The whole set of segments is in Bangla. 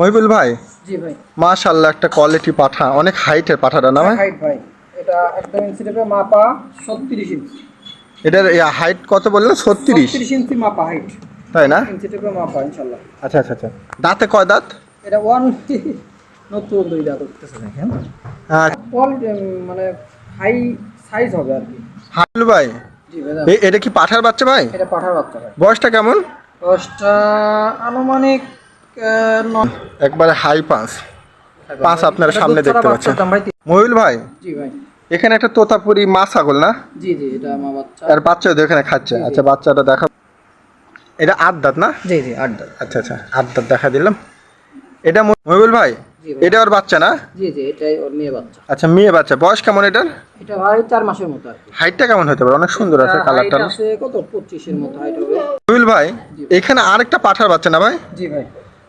মহিবুল ভাই? জি ভাই। মাশাল্লাহ একটা কোয়ালিটি পাঠা অনেক হাইটের পাঠাটা না ভাই? হাইট ভাই। এটা একদম ইঞ্চি টেপে মাপা ছত্রিশ ইঞ্চি এটার হাইট কত বললেন ছত্রিশ? ছত্রিশ ইঞ্চি মাপা হাইট তাই না? ইঞ্চি টেপে মাপা ইনশাল্লাহ আচ্ছা আচ্ছা আচ্ছা। দাঁতে কয় দাঁত? এটা ওয়ান নতুন দুই দাঁত উঠতেছে দেখেন। কোয়ালিটি মানে হাই সাইজ হবে আর কি। হাইল ভাই এটা কি পাঠার বাচ্চা ভাই? এটা পাঠার বাচ্চা ভাই। বয়সটা কেমন? বয়সটা আনুমানিক একবারে হাই পাঁচ পাঁচ আপনারা সামনে দেখতে পাচ্ছেন। দাম ভাই জি এখানে একটা তোতাপুরি মা ছাগল না? জি জি এটা আমার বাচ্চা। আর ওদের এখানে খাচ্ছে। আচ্ছা বাচ্চাটা দেখা এটা আট দাঁত না? জি জি আট দাঁত। আচ্ছা আচ্ছা আট দাঁত দেখা দিলাম। এটা মহিবুল ভাই এটা ওর বাচ্চা না? জি জি এটাই ওর মেয়ে বাচ্চা। আচ্ছা মেয়ে বাচ্চা। বয়স কেমন এটার? এটা ভাই চার মাসের মতো হাইটটা কেমন হতে পারে? অনেক সুন্দর আছে কালারটা আছে কত? পঁচিশের মতো হাইট হবে। মহিবুল ভাই। এখানে আরেকটা পাঠার বাচ্চা না ভাই? জি ভাই।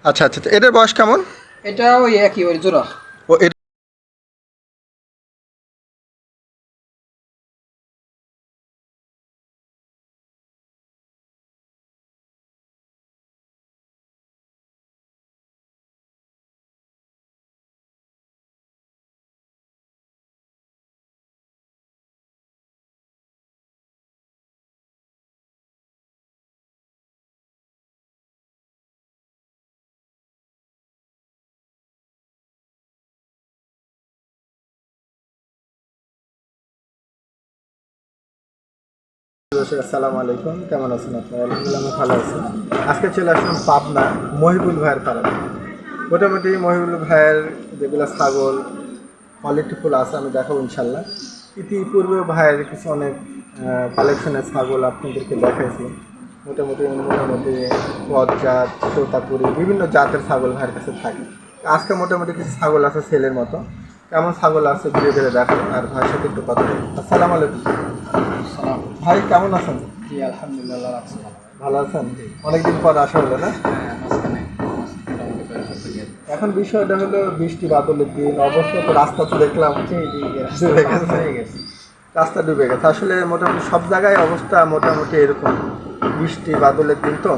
আচ্ছা আচ্ছা আচ্ছা। এটার বয়স কেমন এটা ওই একই ওই জোড়া ও দর্শক, আসসালামু আলাইকুম। কেমন আছেন আপনারা? আলহামদুলিল্লাহ, ভালো আছি। আজকে চলে আসলাম পাবনা মহিবুল ভাইয়ের ফার্মে মোটামুটি মহিবুল ভাইয়ের যেগুলো ছাগল কোয়ালিটিফুল আছে, আমি দেখাবো ইনশাল্লাহ ইতিপূর্বে ভাইয়ের কিছু অনেক কালেকশনের ছাগল আপনাদেরকে দেখাইছি। মোটামুটি মোটামুটি পদ জাত বিভিন্ন জাতের ছাগল ভাইয়ের কাছে থাকে। আজকে মোটামুটি কিছু ছাগল আছে ছেলের মতো। কেমন ছাগল আছে ধীরে ধীরে দেখাবো। আর ভাইয়ের সাথে একটু কথা আসসালামু আলাইকুম। ভাই কেমন আছেন? জি আলহামদুলিল্লাহ ভালো। আছেন? অনেকদিন পর আসা হলো না? হ্যাঁ এখন বিষয়টা হলো বৃষ্টি বাদলের দিন অবস্থা তো রাস্তা তো দেখলাম। ডুবে গেছে। রাস্তা ডুবে গেছে। আসলে মোটামুটি সব জায়গায় অবস্থা মোটামুটি এরকম। বৃষ্টি বাদলের দিন তো।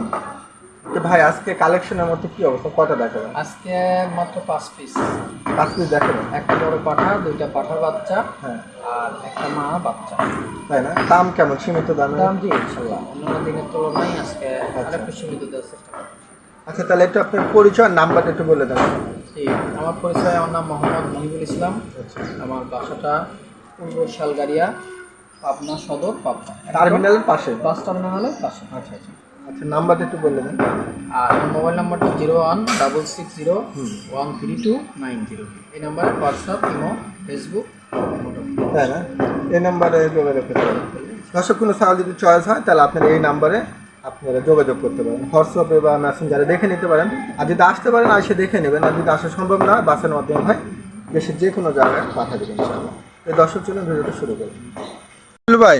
তো ভাই আজকে কালেকশনের মধ্যে কি অবস্থা? কটা দেখাবেন? আজকে মাত্র পাঁচ পিস পাঁচ পিস দেখাবেন? একটা বড় পাঠা দুইটা পাঠার বাচ্চা হ্যাঁ। আর একটা মা বাচ্চা। তাই না? দাম কেমন? সীমিত দামে? দাম জি ইনশাল্লাহ। অন্যান্য দিনের তুলনায় আজকে আরেকটু সীমিত দেওয়ার চেষ্টা আচ্ছা তাহলে একটু আপনার পরিচয় নাম্বারটা একটু বলে দেন। জি আমার পরিচয় আমার নাম মোহাম্মদ মহিবুল ইসলাম। আচ্ছা। আমার বাসাটা পূর্ব শালগাড়িয়া পাবনা সদর পাবনা। টার্মিনালের পাশে? বাস টার্মিনালের পাশে। আচ্ছা আচ্ছা। আচ্ছা নাম্বারটা একটু বলে দেন। আর মোবাইল নাম্বারটা zero one double six zero one three two nine zero. এই নাম্বারে হোয়াটসঅ্যাপ ইমো ফেসবুক তাই না? এই নাম্বারে যোগাযোগ করতে পারেন। দর্শক কোনো ছাগল যদি চয়েস হয় তাহলে আপনারা এই নাম্বারে আপনারা যোগাযোগ করতে পারেন। হোয়াটসঅ্যাপে বা মেসেঞ্জারে দেখে নিতে পারেন। আর যদি আসতে পারেন এসে দেখে নেবেন। আর যদি আসা সম্ভব না হয়, বাসের মাধ্যমে হয় দেশের যে কোনো জায়গায় পাঠা দেবেন ইনশাআল্লাহ। এই দর্শক জন্য ভিডিওটা শুরু করুন ভাই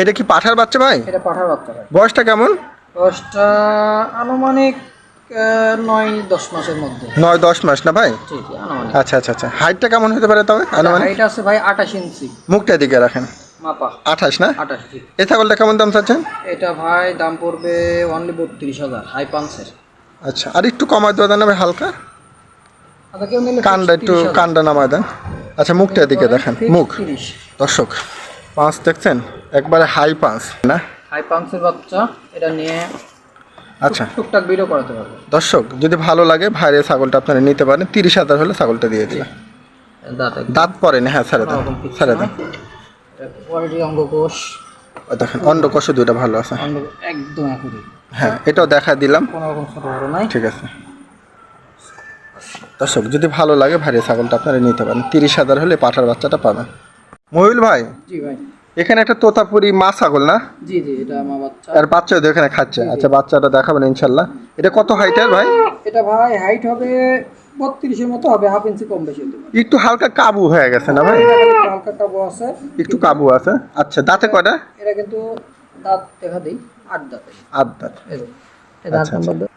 এটা কি পাঠার বাচ্চা ভাই? এটা পাঠার বাচ্চা ভাই। বয়সটা কেমন? দশটা আনুমানিক নয় দশ মাসের মধ্যে। নয় দশ মাস না ভাই? আচ্ছা আচ্ছা আচ্ছা। হাইটটা কেমন হতে পারে তবে? আনুমানিক? হাইট আছে ভাই আঠাশ ইঞ্চি। মুখটা দিকে রাখেন। মাপা। আঠাশ না? আঠাশ এই ছাগলটা কেমন দাম চাচ্ছেন? এটা ভাই দাম পড়বে অনলি বত্রিশ হাজার হাই পাঞ্চের আচ্ছা আর একটু কমায় দেওয়া দেন না ভাই হালকা। আচ্ছা কানটা একটু কানটা নামায় দেন। আচ্ছা মুখটা দিকে দেখেন। মুখ। দর্শক পাঁচ দেখছেন? একবারে হাই পাঁচ না? হাই পাঞ্চের বাচ্চা এটা নিয়ে আচ্ছা। টুকটাক ভিডিও করাতে পারবে। দর্শক যদি ভালো লাগে ভাইরে ছাগলটা আপনারা নিতে পারেন। তিরিশ হাজার হলে ছাগলটা দিয়ে দিলাম দাঁত দাঁত পরে না হ্যাঁ ছেড়ে দেন ছেড়ে দেন। কোয়ালিটি অঙ্গকোষ। দেখেন অন্ডকোষ দুইটা ভালো আছে। একদম একুরি হ্যাঁ এটাও দেখা দিলাম। কোনো রকম ছোট বড় নাই। ঠিক আছে। দর্শক যদি ভালো লাগে ভাইরে ছাগলটা আপনারা নিতে পারেন। তিরিশ হাজার হলে পাঠার বাচ্চাটা পাবেন। মহিল ভাই? জি ভাই। এখানে একটা তোতাপুরি মা ছাগল না? জি জি এটা আমার বাচ্চা। আর বাচ্চা ওদের এখানে খাচ্ছে। আচ্ছা বাচ্চাটা দেখাবেন ইনশাল্লাহ। এটা কত হাইট হাইটের ভাই? এটা ভাই হাইট হবে বত্রিশের মতো হবে হাফ ইঞ্চি কম বেশি একটু হালকা কাবু হয়ে গেছে না ভাই? একটু হালকা কাবু আছে। একটু কাবু আছে। আচ্ছা দাঁতে কয়টা? এটা কিন্তু দাঁত দেখা দিই আট দাঁতে। আট দাঁত। আচ্ছা, দাও।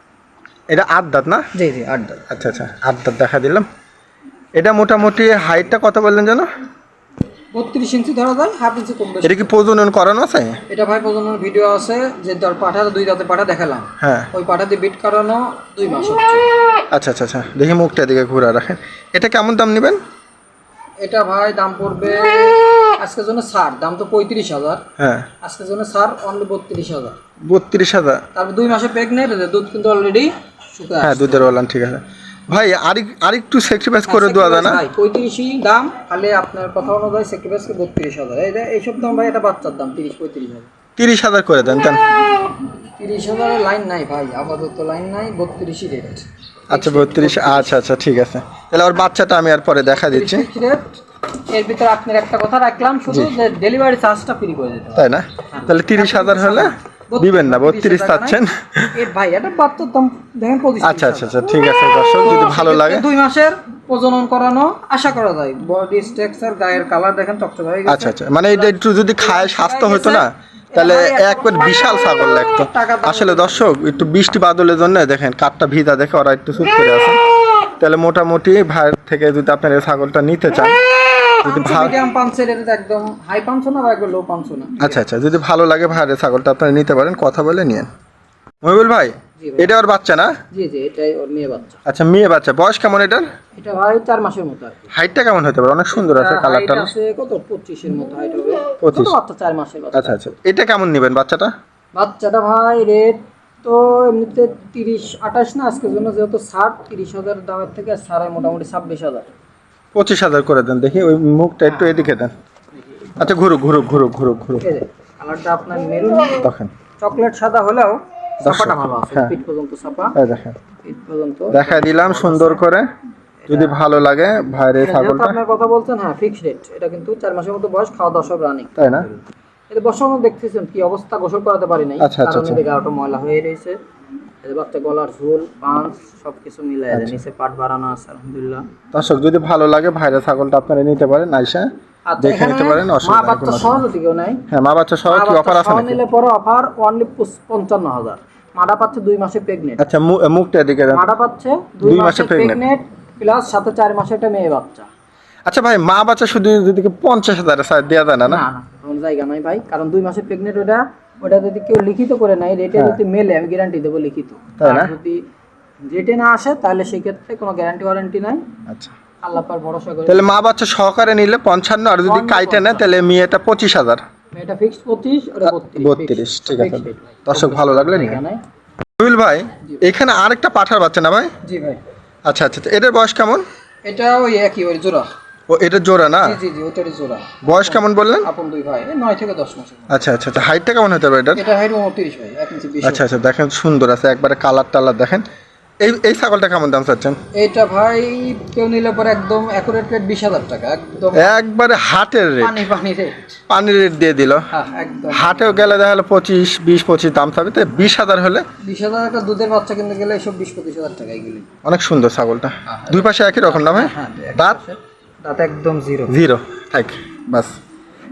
এটা আট দাঁত না? জি জি আট দাঁত। আচ্ছা আচ্ছা আট দাঁত দেখা দিলাম। এটা মোটামুটি হাইটটা কত বললেন যেন? বত্রিশ ইঞ্চি ধরা যায় হাফ ইঞ্চি কম বেশি। এটা কি প্রজনন করানো আছে? এটা ভাই প্রজননের ভিডিও আছে যে ধর পাঠা দুই দাঁতে পাঠা দেখালাম। হ্যাঁ। ওই পাঠা দিয়ে বিট করানো দুই মাস আচ্ছা আচ্ছা আচ্ছা দেখি মুখটা দিকে ঘুরে রাখেন। এটা কেমন দাম নেবেন? এটা ভাই দাম পড়বে আজকের জন্য ছাড় দাম তো পঁয়ত্রিশ হাজার। হ্যাঁ। আজকের জন্য ছাড় অনলি বত্রিশ হাজার। বত্রিশ হাজার। তারপর দুই মাসে প্রেগনেন্ট দুধ কিন্তু অলরেডি হ্যাঁ দুধের ওলান ঠিক আছে। ভাই আরেক আরেকটু স্যাক্রিফাইস করে দেওয়া যায় না? ভাই পঁয়ত্রিশই দাম তাহলে আপনার কথা অনুযায়ী স্যাক্রিফাইসকে বত্রিশ হাজার। এই এইসব দাম ভাই এটা বাচ্চার দাম তিরিশ পঁয়ত্রিশ হাজার। তিরিশ হাজার করে দেন দেন তিরিশ হাজারের লাইন নাই ভাই আপাতত লাইন নাই বত্রিশই রেট আচ্ছা বত্রিশ আচ্ছা আচ্ছা ঠিক আছে। তাহলে ওর বাচ্চাটা আমি আর পরে দেখা দিচ্ছি। এর ভিতরে আপনার একটা কথা রাখলাম শুধু যে ডেলিভারি চার্জটা ফ্রি করে দিতে তাই না? তাহলে তিরিশ হাজার হলে দিবেন না বত্রিশ চাচ্ছেন। ভাই এটা বাচ্চার দাম দেখেন পঁচিশ আচ্ছা আচ্ছা আচ্ছা ঠিক আছে দর্শক যদি ভালো লাগে। দুই মাসের প্রজনন করানো আশা করা যায়। বডি স্ট্রাকচার গায়ের কালার দেখেন চকচকে হয়ে গেছে। আচ্ছা আচ্ছা মানে এটা একটু যদি খায় স্বাস্থ্য হতো না তাহলে একবার বিশাল ছাগল লাগতো। আসলে দর্শক একটু বৃষ্টি বাদলের জন্য দেখেন কাঠটা ভিজা দেখে ওরা একটু চুপ করে আছে। তাহলে মোটামুটি ভাইয়ের থেকে যদি আপনার এই ছাগলটা নিতে চান যদি মিডিয়াম পাঁচের এটা একদম হাই পাঁচশো না বা একবার লো পাঁচশো না? আচ্ছা আচ্ছা যদি ভালো লাগে এই ছাগলটা আপনারা নিতে পারেন কথা বলে নিয়েন। মহিবুল ভাই এটা ওর বাচ্চা না? জি জি এটাই ওর মেয়ে বাচ্চা। আচ্ছা মেয়ে বাচ্চা বয়স কেমন এটার? এটা ভাই চার মাসের মতো আর হাইটটা কেমন হতে পারে? অনেক সুন্দর আছে কালারটা আছে কত? পঁচিশের মতো হাইট হবে। 25 ছোট বাচ্চা? চার মাসের বাচ্চা। আচ্ছা আচ্ছা এটা কেমন নেবেন বাচ্চাটা? বাচ্চাটা ভাই রেট তো এমনিতে তিরিশ আঠাশ না আজকের জন্য যেহেতু ষাট তিরিশ হাজার দামের থেকে সাড়ে মোটামুটি ছাব্বিশ হাজার। পঁচিশ হাজার করে দেন দেখি ওই মুখটা একটু এদিকে দেন। আচ্ছা ঘুরুক ঘুরুক ঘুরুক ঘুরুক ঘুরুক। কালারটা আপনার মেরুন। দেখেন। চকলেট সাদা হলেও ভালো আছে হ্যাঁ। পিঠ পর্যন্ত দেখেন। পিঠ পর্যন্ত দেখা দিলাম সুন্দর করে। যদি ভালো লাগে ভাইয়ের এই ছাগলটা। আপনার কথা বলছেন হ্যাঁ ফিক্সড রেট এটা কিন্তু চার মাসের মতো বয়স খাওয়া দাওয়া সব রানিং তাই না? এটা বর্ষার দেখতেছেন কি অবস্থা? গোসল করাতে পারি নাই। আচ্ছা, আচ্ছা, কারণ গাওটা ময়লা হয়ে রয়েছে। বাচ্চা গলার ঝোল পাঁচ সবকিছু মিলাই আচ্ছা। নিচে পাট বাড়ানো আছে আলহামদুলিল্লাহ। দর্শক যদি ভালো লাগে ভাইয়ের ছাগলটা আপনারা নিতে পারেন আইসা আচ্ছা, দেখে নিতে পারেন অসুবিধা নেই বাচ্চা সহ যদি কেউ নেয় হ্যাঁ মা বাচ্চা সহ কি অফার আছে নাকি? নিলে পরে অফার অনলি পঞ্চান্ন হাজার। পাচ্ছে দুই মাসে আচ্ছা মুখটা দেন। পাচ্ছে মাসে মাসে প্লাস সাথে চার মাসে একটা মেয়ে বাচ্চা। আচ্ছা ভাই মা বাচ্চা শুধু যদি পঞ্চাশ হাজার দেওয়া যায় না না? না না জায়গা নাই ভাই কারণ দুই মাসে প্রেগনেন্ট ওটা ওটা যদি কেউ লিখিত করে রেটে হ্যাঁ। যদি মেলে আমি গ্যারান্টি দেবো লিখিত। তাই না? যদি রেটে না আসে তাহলে সেই ক্ষেত্রে কোনো গ্যারান্টি ওয়ারেন্টি নাই। আচ্ছা। আল্লাহ ভরসা করে। তাহলে মা বাচ্চা সহকারে নিলে পঞ্চান্ন আর যদি কাইটে নেয় তাহলে মেয়েটা পঁচিশ হাজার। এটা ফিক্সড পঁচিশ ওটা বত্রিশ। ঠিক আছে। দর্শক ভালো লাগলে ভাই এখানে আরেকটা পাঠার বাচ্চা না ভাই? জি ভাই। আচ্ছা আচ্ছা আচ্ছা। এটার বয়স কেমন? এটা ওই একই ওই জোড়া। ও এটা জোড়া না? জি জি ওটারই জোড়া। বয়স কেমন বললেন? আপন দুই ভাই এই নয় থেকে দশ মাসের মধ্যে। আচ্ছা আচ্ছা আচ্ছা হাইটটা কেমন হতে পারে এটার? এটা হাইট উনত্রিশ ভাই এক ইঞ্চি বিশ আচ্ছা আচ্ছা দেখেন সুন্দর আছে একবারে কালার টালার দেখেন। এই এই ছাগলটা কেমন দাম চাচ্ছেন? এইটা ভাই কেউ নিলে পরে একদম অ্যাকুরেট রেট বিশ হাজার টাকা একদম একবারে হাটের রেট পানি পানি রেট পানির রেট দিয়ে দিল। হ্যাঁ একদম। হাটেও গেলে দেখা গেলো পঁচিশ বিশ পঁচিশ দাম থাকবে তো বিশ হাজার হলে বিশ হাজার দুধের বাচ্চা কিনতে গেলে বিশ পঁচিশ হাজার টাকা এগুলি অনেক সুন্দর ছাগলটা। দুই পাশে একই রকম না ভাই হ্যাঁ দাঁত? দাঁত একদম জিরো জিরো থাক বাস।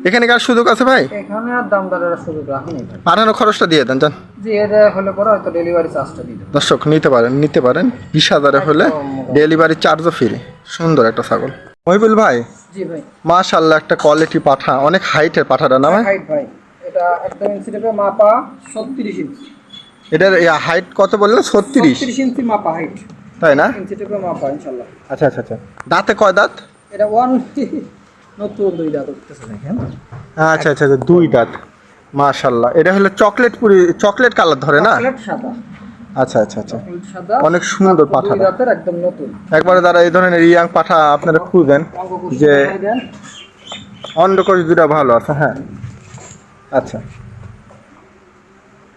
এখানে কার সুযোগ আছে ভাই? এখানে আর দাম দরের সুযোগ রাখেনি ভাই। পাঠানো খরচটা দিয়ে দেন জান জি এটা হলে পরে হয়তো ডেলিভারি চার্জটা দিয়ে দর্শক নিতে পারেন নিতে পারেন। বিশ হাজারে হলে ডেলিভারি চার্জও ফ্রি সুন্দর একটা ছাগল। মহিবুল ভাই জি ভাই। মাশাল্লাহ একটা কোয়ালিটি পাঠা। অনেক হাইটের পাঠাটা না ভাই? হাইট ভাই। এটা একদম ইঞ্চি টেপে মাপা ছত্রিশ ইঞ্চি এটার হাইট কত বললেন ছত্রিশ। ছত্রিশ ইঞ্চি মাপা হাইট তাই না? ইঞ্চি টেপে মাপা ইনশাল্লাহ আচ্ছা আচ্ছা আচ্ছা। দাঁতে কয় দাঁত? এটা ওয়ান নতুন দুই দাঁত উঠতেছে দেখেন। আচ্ছা আচ্ছা আচ্ছা দুই দাঁত। মাশাল্লাহ এটা হলো চকলেট পুরি চকলেট কালার ধরে না? চকলেট সাদা। আচ্ছা আচ্ছা আচ্ছা। অনেক সুন্দর দাঁতের একদম নতুন। একবারে যারা এই ধরনের ইয়াং পাঠা আপনারা খুঁজেন যে অন্ডকোষ দুটা ভালো আছে হ্যাঁ। আচ্ছা।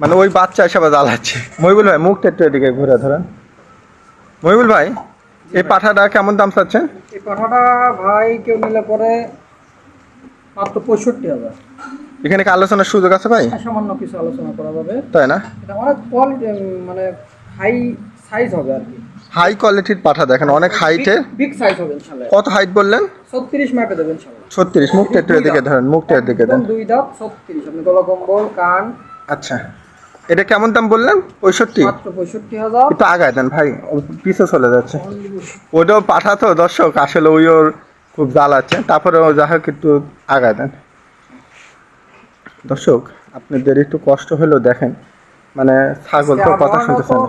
মানে ওই বাচ্চা হিসাবে জ্বালাচ্ছে। মহিবুল ভাই মুখটা একটু এদিকে ঘুরে ধরেন। মহিবুল ভাই? এই পাঠাটা কেমন দাম চাচ্ছেন? এই পাঠাটা ভাই কেউ নিলে পরে মাত্র পঁয়ষট্টি হাজার। এখানে কি আলোচনার সুযোগ আছে ভাই? সামান্য কিছু আলোচনা করা যাবে। তাই না? এটা অনেক কোয়ালিটি মানে হাই সাইজ হবে আর কি। হাই কোয়ালিটির পাঠা দেখেন অনেক হাইটে বিগ সাইজ হবে ইনশাল্লাহ। কত হাইট বললেন? ছত্রিশ মাপে দেবেন ইনশাল্লাহ। ছত্রিশ মুখটা একটু এদিকে ধরেন মুখটা এদিকে দেন। দুই দাঁত ছত্রিশ। আপনি গলা কম্বল কান। আচ্ছা। এটা কেমন দাম বললেন? পঁয়ষট্টি? একটু আগায় দেন ভাই ও পিছে চলে যাচ্ছে। ওটাও পাঠাতো দর্শক আসলে ওই ওর খুব জ্বালাচ্ছে তারপরেও যা হোক একটু আগায় দেন। দর্শক আপনাদের একটু কষ্ট হলেও দেখেন মানে ছাগল তো কথা শুনতেছেন না।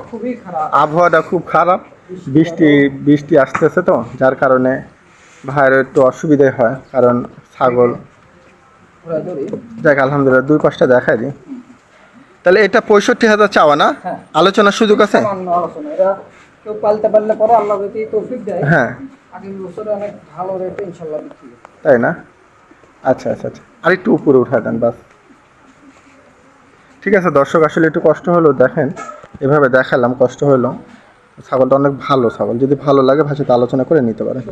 আবহাওয়াটা খুব খারাপ। বৃষ্টি বৃষ্টি আসতেছে তো যার কারণে ভাইয়ের একটু অসুবিধাই হয় কারণ ছাগল দেখ আলহামদুলিল্লাহ দুই পাঁচটা দেখাই দিই। তাহলে এটা পঁয়ষট্টি হাজার চাওয়া না? হ্যাঁ। আলোচনার সুযোগ আছে? সামান্য আলোচনা। এরা কেউ পালতে পারলে পরে আল্লাহ যদি তৌফিক দেয় হ্যাঁ। আগামী বছরে অনেক ভালো রেটে ইনশাল্লাহ বিক্রি তাই না? আচ্ছা আচ্ছা আচ্ছা। আর একটু উপরে উঠা দেন বাস। ঠিক আছে দর্শক আসলে একটু কষ্ট হলো দেখেন। এভাবে দেখালাম কষ্ট হলো। ছাগলটা অনেক ভালো ছাগল। যদি ভালো লাগে ভাষাতে আলোচনা করে নিতে পারে।